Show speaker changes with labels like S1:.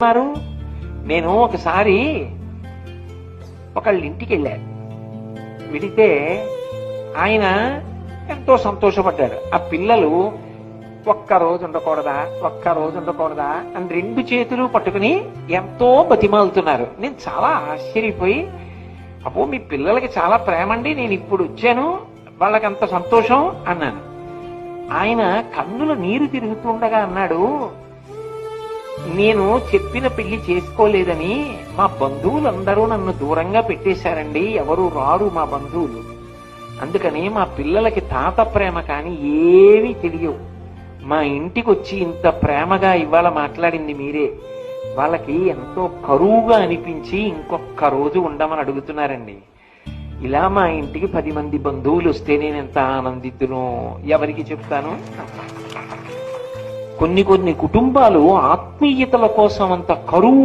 S1: ఉన్నారు నేను ఒకసారి ఒకళ్ళ ఇంటికి వెళ్ళా వెళితే ఆయన ఎంతో సంతోషపడ్డాడు ఆ పిల్లలు ఒక్క రోజు ఉండకూడదా ఒక్క రోజు ఉండకూడదా అని రెండు చేతులు పట్టుకుని ఎంతో బతిమాలుతున్నారు. నేను చాలా ఆశ్చర్యపోయి అబ్బో మీ పిల్లలకి చాలా ప్రేమ అండి నేను ఇప్పుడు వచ్చాను వాళ్ళకి అంత సంతోషం అన్నాను. ఆయన కన్నుల నీరు తిరుగుతుండగా అన్నాడు నేను చెప్పిన పెళ్ళి చేసుకోలేదని మా బంధువులందరూ నన్ను దూరంగా పెట్టేశారండి. ఎవరు రారు మా బంధువులు. అందుకని మా పిల్లలకి తాత ప్రేమ కానీ ఏమీ తెలియవు. మా ఇంటికి వచ్చి ఇంత ప్రేమగా ఇవాళ మాట్లాడింది మీరే. వాళ్ళకి ఎంతో కరువుగా అనిపించి ఇంకొక రోజు ఉండమని అడుగుతున్నారండి. ఇలా మా ఇంటికి పది మంది బంధువులు వస్తే నేను ఎంత ఆనందిద్దును ఎవరికి చెప్తాను? కొన్ని కొన్ని కుటుంబాలు ఆత్మీయతల కోసం అంత కరువు